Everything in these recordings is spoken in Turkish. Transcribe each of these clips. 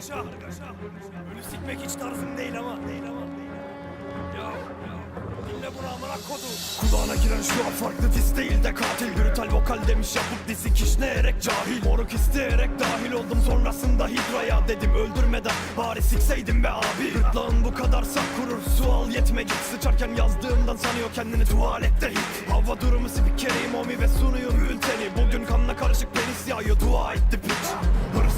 kargaşa. Ölü sikmek hiç tarzım değil ama. Değil ama. Ya, ya. Dinle bunu amına kodu. Kulağına giren şu an farklı diz değil de katil Brutal vokal demiş yapıp dizi kişneyerek cahil Moruk isteyerek dahil oldum sonrasında hidraya Dedim öldürmeden bari sikseydim be abi Gırtlağın bu kadar sak kurur sual yetme git Sıçarken yazdığımdan sanıyor kendini tuvalette hit Hava durumu spikeriyim omi ve sunuyum bülteni Bugün kanla karışık penis yağıyor dua etti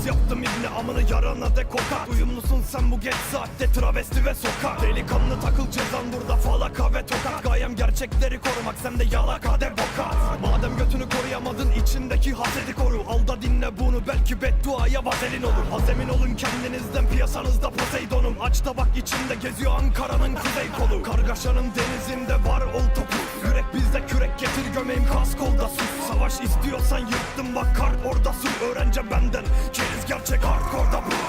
yaptım ibne amını yarana de kokat Uyumlusun sen bu geç saatte travesti ve sokak. Delikanlı takıl cezan burada falaka ve tokat. Gayem gerçekleri korumak sen de yalaka de bokat Madem götünü koruyamadın içindeki hasedi koru. Al da dinle bunu belki bedduaya vazelin olur. Hazemin olun kendinizden piyasanızda Poseidon'um. Aç da bak içinde geziyor Ankara'nın kuzey kolu. Kargaşanın denizinde var ol topu. Yürek bizde kürek getir gömeğim kas kolda sus Savaş istiyorsan yırttım bak kart orada su Öğrence benden. Keriz gerçek hardcore'da bu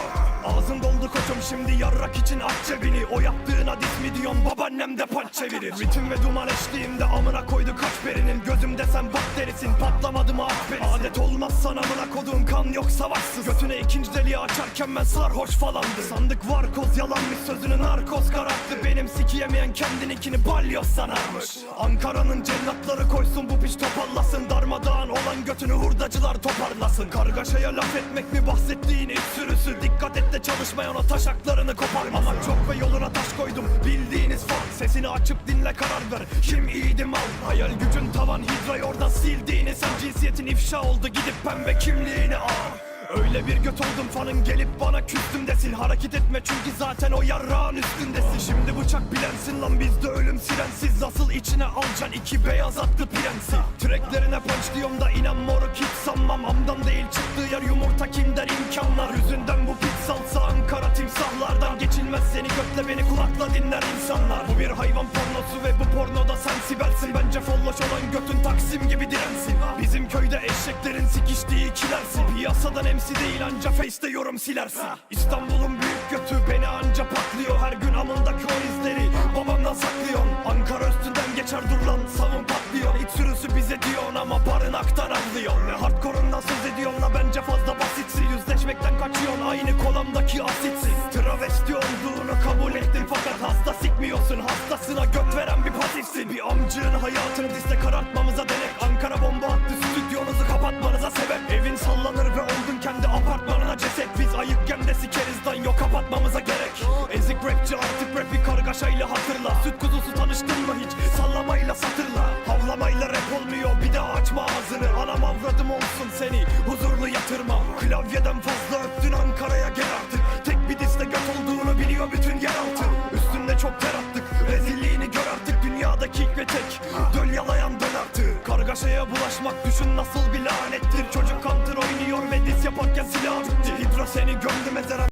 Ağzın doldu koçum şimdi yarrak için aç cebini. O yaptığına dis mi diyorsun? Babaannem de panç çevirir. Ritim ve duman eşliğimde amına koydu kaç berinin. Gözümde sen bakterisin patlamadı mı akberisin Adet olmaz sana amına koduğum kan yok savaşsız. Götüne ikinci deliği açarken ben sarhoş falandı Sandık var koz yalanmış sözünü narkoz kararttı. Benim sikiyemeyen kendininkini balyoz sanarmış. Ankara'nın cellatları koysun bu piç topallasın Darmadağın olan götünü hurdacılar toparlasın. Kargaşaya laf etmek mi bahsettiğin? İç sürüsü çalışmayan o taşaklarını koparmasın Ama çok ve yoluna taş koydum. Bildiğiniz fan Sesini açıp dinle karar ver. Kim iyiydi mal? Hayal gücün tavan hidrayı oradan sildiğini Sen cinsiyetin ifşa oldu. Gidip pembe kimliğini al. Öyle bir göt oldum fanın gelip bana küstüm desin. Hareket etme çünkü zaten o yarrağın üstündesin Bilensin lan bizde ölüm sirensiz. Asıl içine alacaksın iki beyaz atlı prensi Treklerine punch diyorum da inan moruk hiç sanmam. Amdan değil çıktığı yer yumurta. Kinder imkanlar? Yüzünden bu pit salsa Ankara timsahlardan Geçilmez. Seni götle beni kulakla dinler insanlar. Bu bir hayvan pornosu ve bu pornoda sen sibelsin Bence folloş olan götün taksim gibi dirensin. Bizim köyde eşeklerin sikiştiği kilersin. Piyasadan MC değil anca face'te yorum silersin. İstanbul'un götü beni anca patlıyor. Her gün amındaki o izleri babamdan saklıyorsun Ankara üstünden geçer dur lan savun patlıyor. İç sürüsü bize diyorsun ama barınaktan anlıyorsun Ne hardcore'undan söz ediyorsun la bence fazla basitsin. Yüzleşmekten kaçıyorsun aynı kolamdaki asitsin. Travesti olduğunu kabul ettim fakat hasta sikmiyorsun. Hastasına göt veren bir pasifsin. Bir amcığın hayatını diste karartmamıza Anam avradım olsun seni huzurlu yatırma. Klavyeden fazla öptün Ankara'ya gel artık. Tek bir diste göt olduğunu biliyor bütün yeraltı Üstünde çok ter attık rezilliğini gör artık. Dünyadaki ilk ve tek döl yalayan dön artık. Kargaşaya bulaşmak düşün nasıl bir lanettir. Çocuk counter oynuyor ve dis yaparken silah bitti. Hidra seni gömdü mezara